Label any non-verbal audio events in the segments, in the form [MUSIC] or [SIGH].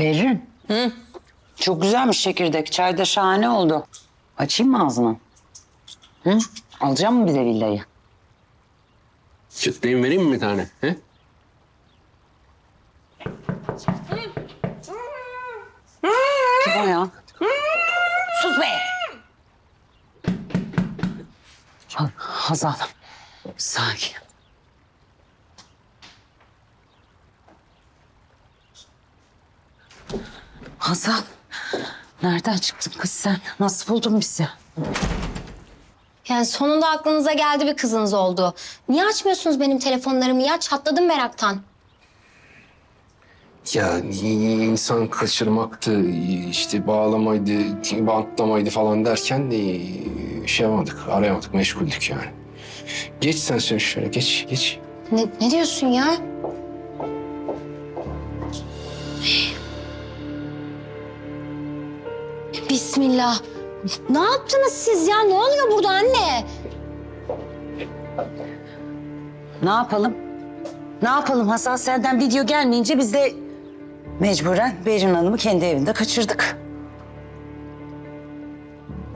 Berrin. Hı? Çok güzelmiş çekirdek. Çay da şahane oldu. Açayım mı ağzını? Hı? Alacak mı bize villayı? Çıtlayayım vereyim mi bir tane? He? Kim o ya? Sus be! Ha- Hazal. Sakin. Hazal. Nereden çıktın kız sen? Nasıl buldun bizi? Yani sonunda aklınıza geldi bir kızınız oldu. Niye açmıyorsunuz benim telefonlarımı ya? Çatladım meraktan. Ya insan kaçırmaktı, işte bağlamaydı, bantlamaydı falan derken de şey yapamadık, arayamadık, meşguldük yani. Geç sen sen şöyle, geç, geç. Ne, ne diyorsun ya? Bismillah. Ne yaptınız siz ya? Ne oluyor burada anne? Ne yapalım? Ne yapalım Hasan senden video gelmeyince biz de mecburen Berin Hanım'ı kendi evinde kaçırdık.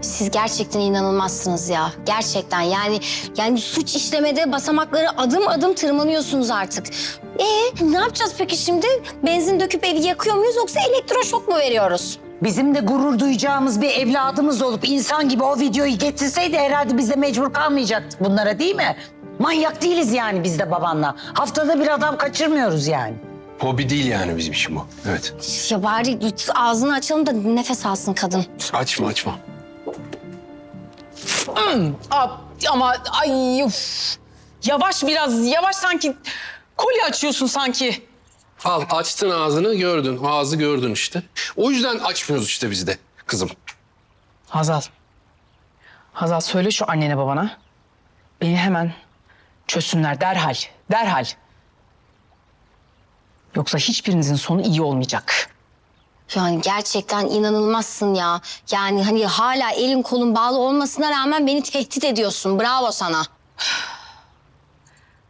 Siz gerçekten inanılmazsınız ya. Gerçekten yani yani suç işlemede basamakları adım adım tırmanıyorsunuz artık. Ee ne yapacağız peki şimdi? Benzin döküp evi yakıyor muyuz yoksa elektroşok mu veriyoruz? Bizim de gurur duyacağımız bir evladımız olup insan gibi o videoyu getirseydi herhalde biz de mecbur kalmayacaktık bunlara değil mi? Manyak değiliz yani biz de babanla. Haftada bir adam kaçırmıyoruz yani. Hobi değil yani bizim için bu. Evet. Ya bari ağzını açalım da nefes alsın kadın. Açma, açma. Aa, ama ay uf. Yavaş biraz yavaş sanki kolye açıyorsun sanki. Al, açtın ağzını, gördün. Ağzı gördün işte. O yüzden açmıyoruz işte biz de kızım. Hazal. Hazal söyle şu annene babana. Beni hemen çözsünler derhal. Derhal. Yoksa hiçbirinizin sonu iyi olmayacak. Yani gerçekten inanılmazsın ya. Yani hani hala elin kolun bağlı olmasına rağmen beni tehdit ediyorsun. Bravo sana.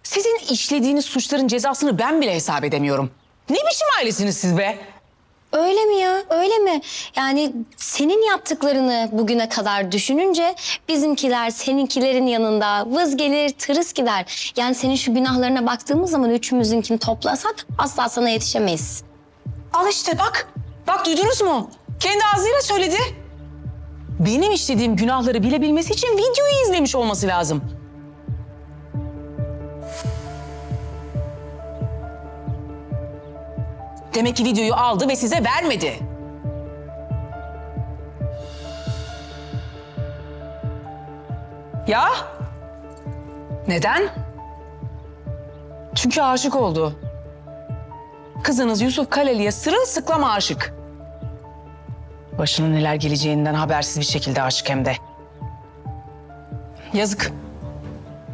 Sizin işlediğiniz suçların cezasını ben bile hesap edemiyorum. Ne biçim ailesiniz siz be? Öyle mi ya? Öyle mi? Yani senin yaptıklarını bugüne kadar düşününce bizimkiler seninkilerin yanında vız gelir tırıs gider. Yani senin şu günahlarına baktığımız zaman üçümüzünkini toplasak asla sana yetişemeyiz. Al işte bak. Bak duydunuz mu? Kendi ağzıyla söyledi. Benim işlediğim günahları bilebilmesi için videoyu izlemiş olması lazım. Demek ki videoyu aldı ve size vermedi. Ya? Neden? Çünkü aşık oldu. Kızınız Yusuf Kaleli'ye sırılsıklam aşık. Başına neler geleceğinden habersiz bir şekilde aşık hem de. Yazık.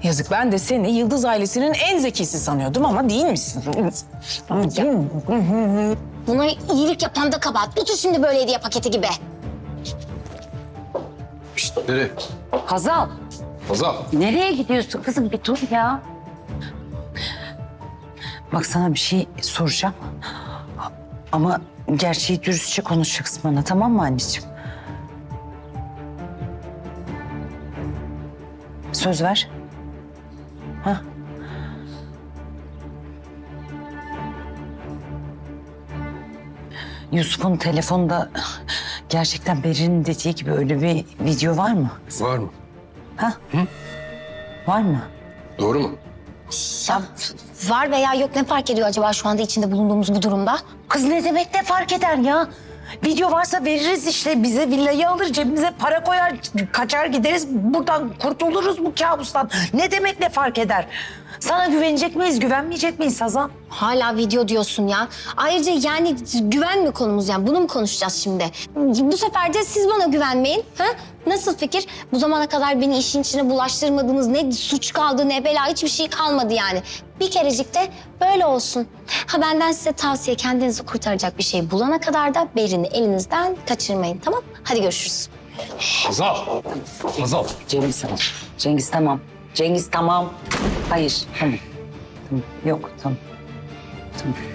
Yazık ben de seni Yıldız ailesinin en zekisi sanıyordum ama değil misin? Buna iyilik yapan da kabahat. Otur şimdi böyle hediye paketi gibi. Şşt, nereye? Hazal Hazal. nereye gidiyorsun kızım bir dur ya. Bak sana bir şey soracağım. Ama gerçeği dürüstçe konuşacaksın bana tamam mı anneciğim? Söz ver. Yusuf'un telefonda gerçekten Berin'in dediği gibi öyle bir video var mı? Var mı? Var mı? Doğru mu? Ya var veya yok ne fark ediyor acaba şu anda içinde bulunduğumuz bu durumda? Kız ne demek ne fark eder ya? Video varsa veririz işte bize villayı alır cebimize para koyar kaçar gideriz buradan kurtuluruz bu kabustan. Ne demek ne fark eder? Sana güvenecek miyiz güvenmeyecek miyiz Hazan? Hala video diyorsun ya. Ayrıca yani güven mi konumuz yani? Bunu mu konuşacağız şimdi? Bu sefer de siz bana güvenmeyin. Ha? Nasıl fikir? Bu zamana kadar beni işin içine bulaştırmadınız. Ne suç kaldı ne bela hiçbir şey kalmadı yani. Bir kerecik de böyle olsun. Ha benden size tavsiye kendinizi kurtaracak bir şey bulana kadar da Berin'i elinizden kaçırmayın tamam? Hadi görüşürüz. Hazal. Hazal. Cengiz tamam. Cengiz tamam. Cengiz tamam. Hayır tamam. tamam. Yok tamam. Tabii.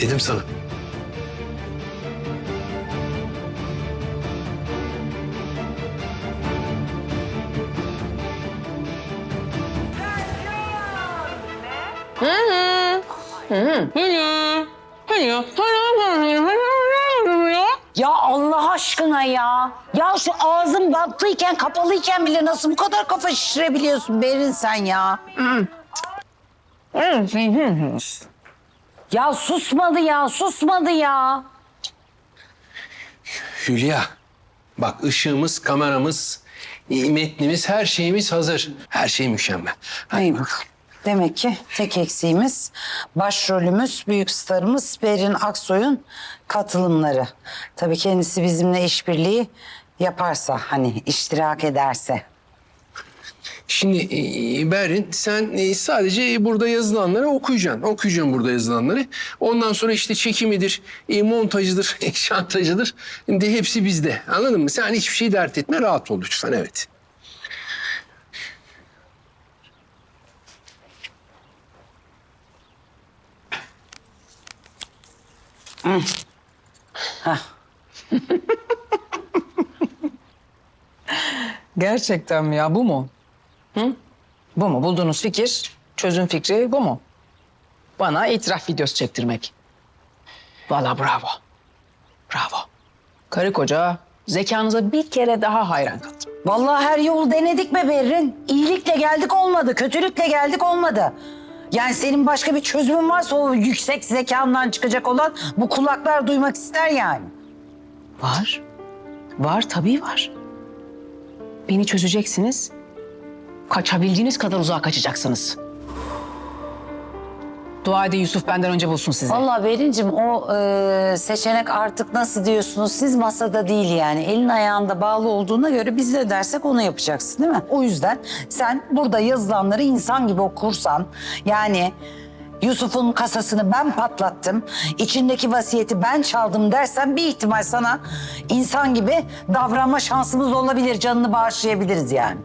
Dedim sana. Hı hı. Hı hı. Hı hı. Hı hı aşkına ya. Ya şu ağzın bantlıyken kapalıyken bile nasıl bu kadar kafa şişirebiliyorsun Berin sen ya? ya susmadı ya susmadı ya. Hülya. Bak ışığımız, kameramız, metnimiz, her şeyimiz hazır. Her şey mükemmel. Hadi bakalım. Demek ki tek eksiğimiz başrolümüz, büyük starımız Berin Aksoy'un katılımları. Tabii kendisi bizimle işbirliği yaparsa hani iştirak ederse. Şimdi e, Berrin sen e, sadece burada yazılanları okuyacaksın. Okuyacaksın burada yazılanları. Ondan sonra işte çekimidir, e, montajıdır, [LAUGHS] şantajıdır. De hepsi bizde. Anladın mı? Sen hiçbir şey dert etme. Rahat ol lütfen. Evet. [LAUGHS] Gerçekten mi ya bu mu? Hı? Bu mu? Bulduğunuz fikir, çözüm fikri bu mu? Bana itiraf videosu çektirmek. Vallahi bravo. Bravo. Karı koca zekanıza bir kere daha hayran kaldım. Vallahi her yolu denedik be Berrin. İyilikle geldik olmadı, kötülükle geldik olmadı. Yani senin başka bir çözümün varsa o yüksek zekandan çıkacak olan bu kulaklar duymak ister yani. Var. Var tabii var. Beni çözeceksiniz. Kaçabildiğiniz kadar uzağa kaçacaksınız. Dua edin Yusuf benden önce bulsun sizi. Vallahi Berincim o e, seçenek artık nasıl diyorsunuz siz masada değil yani. Elin ayağında bağlı olduğuna göre biz ne dersek onu yapacaksın değil mi? O yüzden sen burada yazılanları insan gibi okursan yani Yusuf'un kasasını ben patlattım, içindeki vasiyeti ben çaldım dersen bir ihtimal sana insan gibi davranma şansımız olabilir. Canını bağışlayabiliriz yani.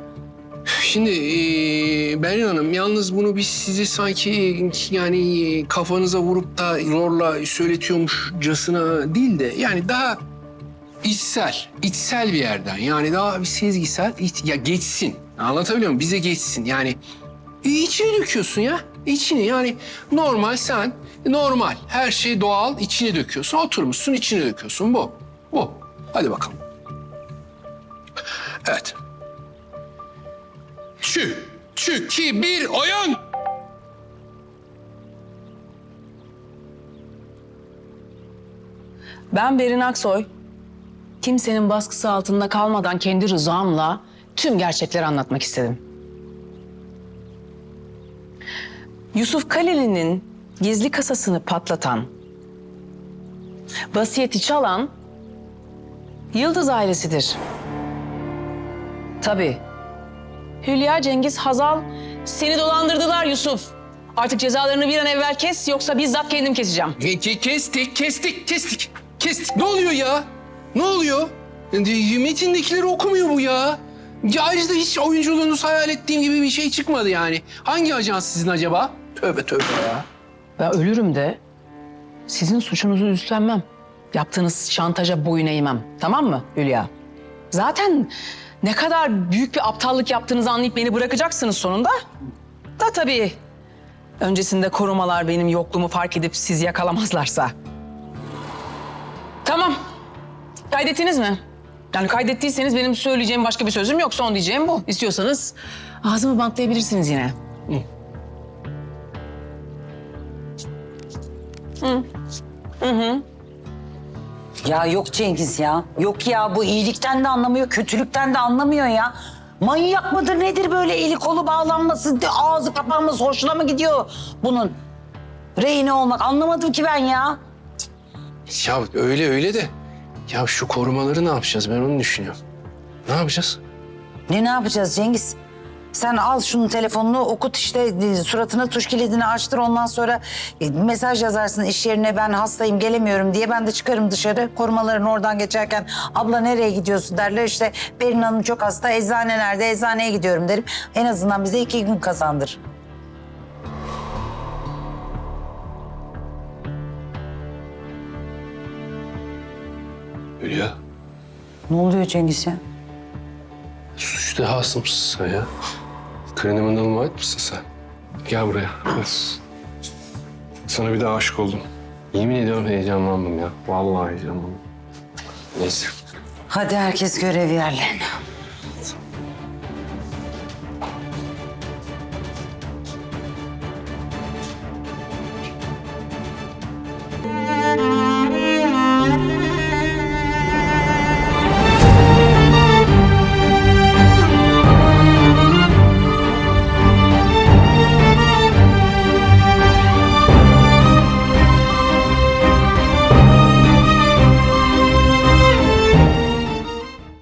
Şimdi e, Hanım yalnız bunu biz sizi sanki yani kafanıza vurup da zorla söyletiyormuşcasına değil de yani daha içsel, içsel bir yerden yani daha bir sezgisel iç- ya geçsin. Anlatabiliyor muyum? Bize geçsin yani e, içine döküyorsun ya. içini yani normal sen normal her şey doğal içine döküyorsun. Oturmuşsun içine döküyorsun bu. Bu. Hadi bakalım. Evet. Çü, çü, ki bir oyun. Ben Berin Aksoy. Kimsenin baskısı altında kalmadan kendi rızamla tüm gerçekleri anlatmak istedim. Yusuf Kaleli'nin gizli kasasını patlatan, vasiyeti çalan Yıldız ailesidir. Tabii. Hülya Cengiz Hazal seni dolandırdılar Yusuf. Artık cezalarını bir an evvel kes yoksa bizzat kendim keseceğim. Ke- ke- kestik, kestik, kestik, kestik. Ne oluyor ya? Ne oluyor? E, Metindekileri okumuyor bu ya. ya. Ayrıca hiç oyunculuğunuz hayal ettiğim gibi bir şey çıkmadı yani. Hangi ajans sizin acaba? Tövbe tövbe ya. Ben ölürüm de sizin suçunuzu üstlenmem. Yaptığınız şantaja boyun eğmem. Tamam mı Hülya? Zaten ne kadar büyük bir aptallık yaptığınızı anlayıp beni bırakacaksınız sonunda. Da tabii öncesinde korumalar benim yokluğumu fark edip sizi yakalamazlarsa. Tamam. Kaydettiniz mi? Yani kaydettiyseniz benim söyleyeceğim başka bir sözüm yok. Son diyeceğim bu. İstiyorsanız ağzımı bantlayabilirsiniz yine. Ya yok Cengiz ya. Yok ya bu iyilikten de anlamıyor, kötülükten de anlamıyor ya. Manyak mıdır nedir böyle eli kolu bağlanması, ağzı kapanması hoşuna mı gidiyor bunun? Rehine olmak anlamadım ki ben ya. Ya öyle öyle de. Ya şu korumaları ne yapacağız ben onu düşünüyorum. Ne yapacağız? Ne ne yapacağız Cengiz? Sen al şunun telefonunu okut işte e, suratına tuş kilidini açtır ondan sonra e, mesaj yazarsın iş yerine ben hastayım gelemiyorum diye ben de çıkarım dışarı. Korumaların oradan geçerken abla nereye gidiyorsun? derler. İşte Berin Hanım çok hasta eczane nerede? Eczaneye gidiyorum. derim. En azından bize iki gün kazandır. Hülya, Ne oluyor Cengiz ya? suç dehası mısın sen ya? Kriminal white mısın sen? Gel buraya. Gel. Sana bir daha aşık oldum. Yemin ediyorum heyecanlandım ya. Vallahi heyecanlandım. Neyse. Hadi herkes görev yerlerine.